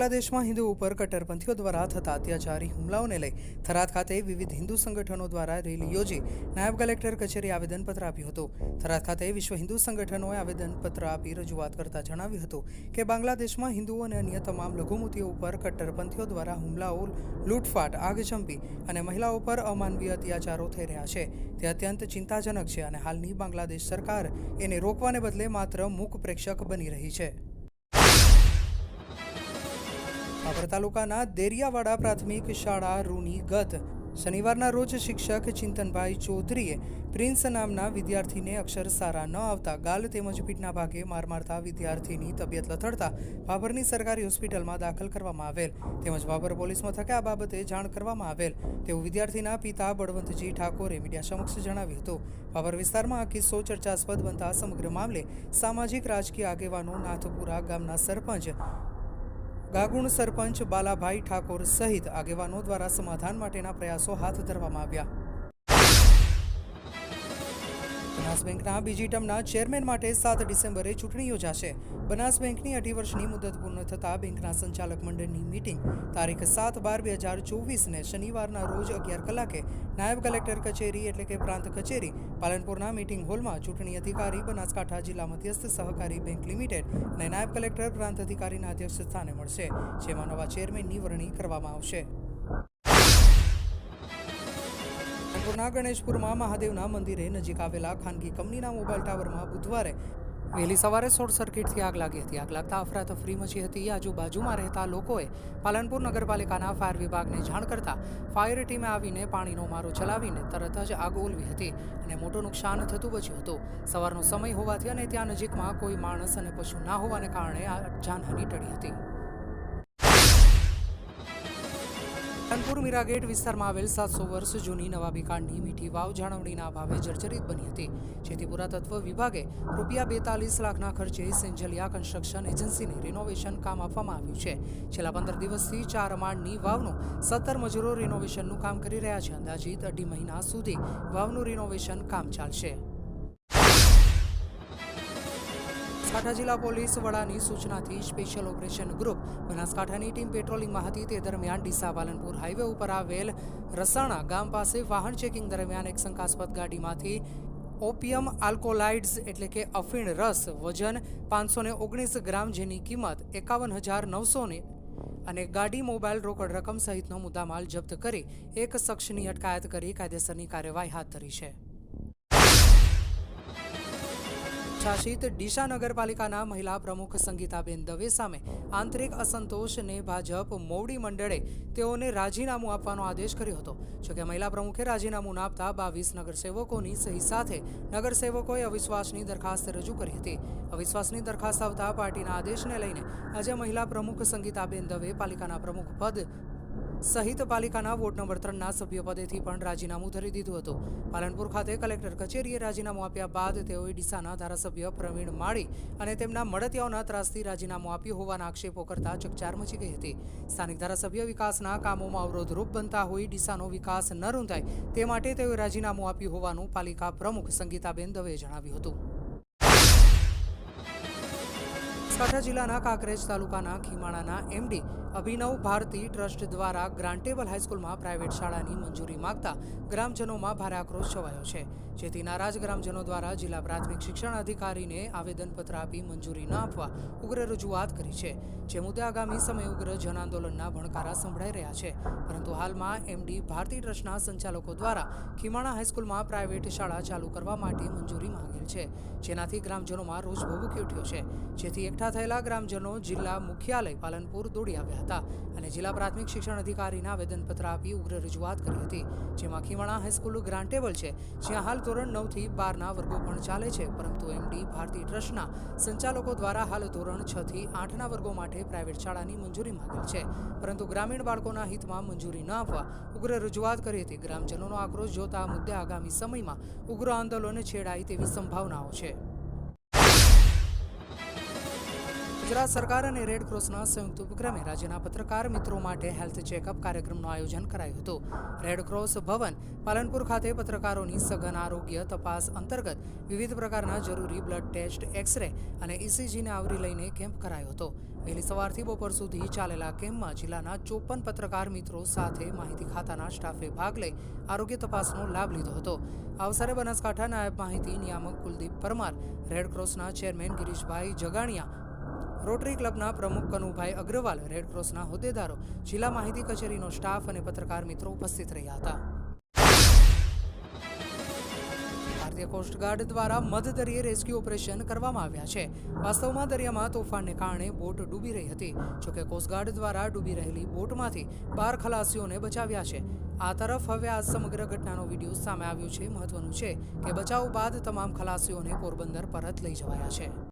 બાંગ્લાદેશમાં હિન્દુ ઉપર કટ્ટરપંથીઓ દ્વારા થતા અત્યાચારી હુમલાઓને લઈ થરાદ ખાતે વિવિધ હિન્દુ સંગઠનો દ્વારા રેલી યોજી નાયબ કલેક્ટર કચેરી આવેદનપત્ર આપ્યું હતું. થરાદ ખાતે વિશ્વ હિન્દુ સંગઠનોએ આવેદનપત્ર આપી રજૂઆત કરતા જણાવ્યું હતું કે બાંગ્લાદેશમાં હિન્દુઓ અને અન્ય તમામ લઘુમતીઓ ઉપર કટ્ટરપંથીઓ દ્વારા હુમલાઓ, લૂંટફાટ આગચંપી અને મહિલાઓ પર અમાનવીય અત્યાચારો થઈ રહ્યા છે. તે અત્યંત ચિંતાજનક છે અને હાલની બાંગ્લાદેશ સરકાર એને રોકવાને બદલે માત્ર મૂક પ્રેક્ષક બની રહી છે. બાબર તાલુકાના દેરિયાવાડા પ્રાથમિક શાળા રૂની ગત. શનિવારના રોજ શિક્ષક ચિંતનભાઈ ચૌધરીએ પ્રિન્સ નામના વિદ્યાર્થીને અક્ષર સારા ન આવતા ગાલ તેમજ પીઠના ભાગે માર મારતા વિદ્યાર્થીની તબિયત લથડતા બાબરની સરકારી હોસ્પિટલમાં દાખલ કરવામાં આવેલ. તેમજ બાબર પોલીસ મથકે આ બાબતે જાણ કરવામાં આવેલ. તેવું વિદ્યાર્થીના પિતા બળવંતજી ઠાકોરે મીડિયા સમક્ષ જણાવ્યું હતું. બાબર વિસ્તારમાં આ કિસ્સો ચર્ચાસ્પદ બનતા સમગ્ર મામલે સામાજિક રાજકીય આગેવાનો નાથપુરા ગામના સરપંચ ગાગુણ સરપંચ બાલાભાઈ ઠાકોર સહિત આગેવાનો દ્વારા સમાધાન માટેના પ્રયાસો હાથ ધરવામાં આવ્યા. બનાસ બેંકના બીજી ટર્મના ચેરમેન માટે સાત ડિસેમ્બરે ચૂંટણી યોજાશે. બનાસ બેંકની અઢી વર્ષની મુદત પૂર્ણ થતાં બેંકના સંચાલક મંડળની મિટિંગ તારીખ સાત બાર બે હજાર ચોવીસને શનિવારના રોજ અગિયાર કલાકે નાયબ કલેક્ટર કચેરી એટલે કે પ્રાંત કચેરી, પાલનપુરના મિટિંગ હોલમાં ચૂંટણી અધિકારી, બનાસકાંઠા જિલ્લા મધ્યસ્થ સહકારી બેંક લિમિટેડ અને નાયબ કલેક્ટર પ્રાંત અધિકારીના અધ્યક્ષ સ્થાને મળશે, જેમાં નવા ચેરમેનની વરણી કરવામાં આવશે. રાણપુરના ગણેશપુરમાં મહાદેવના મંદિરે નજીક આવેલા ખાનગી કંપનીના મોબાઈલ ટાવરમાં બુધવારે વહેલી સવારે શોર્ટ સર્કિટથી આગ લાગી હતી. આગ લાગતા અફરાતફરી મચી હતી. આજુબાજુમાં રહેતા લોકોએ પાલનપુર નગરપાલિકાના ફાયર વિભાગને જાણ કરતા ફાયર ટીમે આવીને પાણીનો મારો ચલાવીને તરત જ આગ ઓલવી હતી અને મોટું નુકસાન થતું બચ્યું હતું. સવારનો સમય હોવાથી અને ત્યાં નજીકમાં કોઈ માણસ અને પશુ ના હોવાને કારણે આ જાનહાની ટળી હતી. કાનપુર મીરાગેટ વિસ્તારમાં આવેલ સાતસો વર્ષ જૂની નવાબી કાંડની મીઠી વાવ જાળવણીના અભાવે જર્જરિત બની હતી. જેથી પુરાતત્વ વિભાગે રૂપિયા બેતાલીસ લાખના ખર્ચે સેન્જલિયા કન્સ્ટ્રક્શન એજન્સીને રિનોવેશન કામ આપવામાં આવ્યું છે. છેલ્લા પંદર દિવસથી ચાર માળની વાવનું સત્તર મજૂરો રિનોવેશનનું કામ કરી રહ્યા છે. અંદાજિત અઢી મહિના સુધી વાવનું રિનોવેશન કામ ચાલશે. બનાસકાંઠા જિલ્લા પોલીસ વડાની સૂચનાથી સ્પેશિયલ ઓપરેશન ગ્રુપ બનાસકાંઠાની ટીમ પેટ્રોલિંગમાં હતી. તે દરમિયાન ડીસા વાલનપુર હાઈવે ઉપર આવેલ રસાણા ગામ પાસે વાહન ચેકિંગ દરમિયાન એક શંકાસ્પદ ગાડીમાંથી ઓપિયમ આલ્કોલાઇડ્સ એટલે કે અફીણ રસ વજન પાંચસો ને ઓગણીસ ગ્રામ જેની કિંમત એકાવન હજાર નવસો ને અને ગાડી મોબાઈલ રોકડ રકમ સહિતનો મુદ્દામાલ જપ્ત કરી એક શખ્સની અટકાયત કરી કાયદેસરની કાર્યવાહી હાથ ધરી છે. શાસિત ડીસા નગરપાલિકાના મહિલા પ્રમુખ સંગીતાબેન દવે સામે આંતરિક અસંતોષને ભાજપ મોવડી મંડળે તેઓને રાજીનામું આપવાનો આદેશ કર્યો હતો. જોકે મહિલા પ્રમુખે રાજીનામું ના આપતા બાવીસ નગરસેવકોની સહી સાથે નગરસેવકોએ અવિશ્વાસની દરખાસ્ત રજૂ કરી હતી. અવિશ્વાસની દરખાસ્ત આવતા પાર્ટીના આદેશને લઈને આજે મહિલા પ્રમુખ સંગીતાબેન દવે પાલિકાના પ્રમુખ પદ સહિત પાલિકાના વોર્ડ નંબર ત્રણના સભ્ય પદેથી પણ રાજીનામું ધરી દીધું હતું. પાલનપુર ખાતે કલેક્ટર કચેરીએ રાજીનામું આપ્યા બાદ તેઓએ ડીસાના ધારાસભ્ય પ્રવીણ માળી અને તેમના મળતિયાઓના ત્રાસથી રાજીનામું આપ્યું હોવાના આક્ષેપો કરતા ચકચાર મચી ગઈ હતી. સ્થાનિક ધારાસભ્ય વિકાસના કામોમાં અવરોધરૂપ બનતા હોઈ ડીસાનો વિકાસ ન રૂંધાય તે માટે તેઓએ રાજીનામું આપ્યું હોવાનું પાલિકા પ્રમુખ સંગીતાબેન દવેએ જણાવ્યું હતું. બનાસકાંઠા જિલ્લાના કાંકરેજ તાલુકાના ખીમાણાના એમડી અભિનવ ભારતી ટ્રસ્ટ દ્વારા ગ્રાન્ટેબલ હાઈસ્કૂલમાં પ્રાઇવેટ શાળાની મંજૂરી માંગતા ગ્રામજનોમાં ભારે આક્રોશ છવાયો છે. જેથી નારાજ ગ્રામજનો દ્વારા જિલ્લા પ્રાથમિક શિક્ષણ અધિકારીને આવેદનપત્ર આપી મંજૂરી ન આપવા ઉગ્ર રજૂઆત કરી છે. જે મુદ્દે આગામી સમયે ઉગ્ર જન આંદોલનના ભણકારા સંભળાઈ રહ્યા છે. પરંતુ હાલમાં એમડી ભારતી ટ્રસ્ટના સંચાલકો દ્વારા ખીમાણા હાઈસ્કૂલમાં પ્રાઇવેટ શાળા ચાલુ કરવા માટે મંજૂરી માંગેલ છે. જેનાથી ગ્રામજનોમાં રોષ ભભૂકી ઉઠ્યો છે. જેથી એકઠા થયેલા ગ્રામજનો જિલ્લા મુખ્યાલય પાલનપુર દોડી આવ્યા હતા અને જિલ્લા પ્રાથમિક શિક્ષણ અધિકારીના આવેદનપત્ર આપી ઉગ્ર રજૂઆત કરી હતી. જેમાં ખીવાણા હાઈસ્કૂલ ગ્રાન્ટેબલ છે, જ્યાં હાલ ધોરણ નવથી બારના વર્ગો પણ ચાલે છે, પરંતુ એમડી ભારતી ટ્રસ્ટના સંચાલકો દ્વારા હાલ ધોરણ છ થી આઠના વર્ગો માટે પ્રાઇવેટ શાળાની મંજૂરી માંગેલ છે. પરંતુ ગ્રામીણ બાળકોના હિતમાં મંજૂરી ન આપવા ઉગ્ર રજૂઆત કરી હતી. ગ્રામજનોનો આક્રોશ જોતા આ મુદ્દે આગામી સમયમાં ઉગ્ર આંદોલન છેડાય તેવી સંભાવનાઓ છે. ગુજરાત સરકાર અને રેડ ક્રોસના સંયુક્ત ઉપક્રમે રાજ્યના પત્રકાર મિત્રો માટે હેલ્થ ચેકઅપ કાર્યક્રમનું આયોજન કરાયું હતું. રેડ ક્રોસ ભવન પાલનપુર ખાતે પત્રકારોની સઘન આરોગ્ય તપાસ અંતર્ગત વિવિધ પ્રકારના જરૂરી બ્લડ ટેસ્ટ એક્સરે અને ઇસીજીને આવરી લઈને કેમ્પ કરાયો હતો. વહેલી સવારથી બપોર સુધી ચાલેલા કેમ્પમાં જિલ્લાના ચોપન પત્રકાર મિત્રો સાથે માહિતી ખાતાના સ્ટાફે ભાગ લઈ આરોગ્ય તપાસનો લાભ લીધો હતો. આ અવસરે બનાસકાંઠા નાયબ માહિતી નિયામક કુલદીપ પરમાર રેડક્રોસના ચેરમેન ગિરીશભાઈ જગાણિયા રોટરી ક્લબના પ્રમુખ કનુભાઈ અગ્રવાલ રેડક્રોસના હોદ્દેદારો, જિલ્લા માહિતી કચેરીનો સ્ટાફ અને પત્રકાર મિત્રો ઉપસ્થિત રહ્યા હતા. ભારતીય કોસ્ટગાર્ડ દ્વારા મધ દરિયે રેસ્ક્યુ ઓપરેશન કરવામાં આવ્યા છે. વાસ્તવમાં દરિયામાં તોફાનને કારણે બોટ ડૂબી રહી હતી. જોકે કોસ્ટગાર્ડ દ્વારા ડૂબી રહેલી બોટમાંથી બાર ખલાસીઓને બચાવ્યા છે. આ તરફ હવે આ સમગ્ર ઘટનાનો વીડિયો સામે આવ્યો છે. મહત્વનું છે કે બચાવ બાદ તમામ ખલાસીઓને પોરબંદર પરત લઈ જવાયા છે.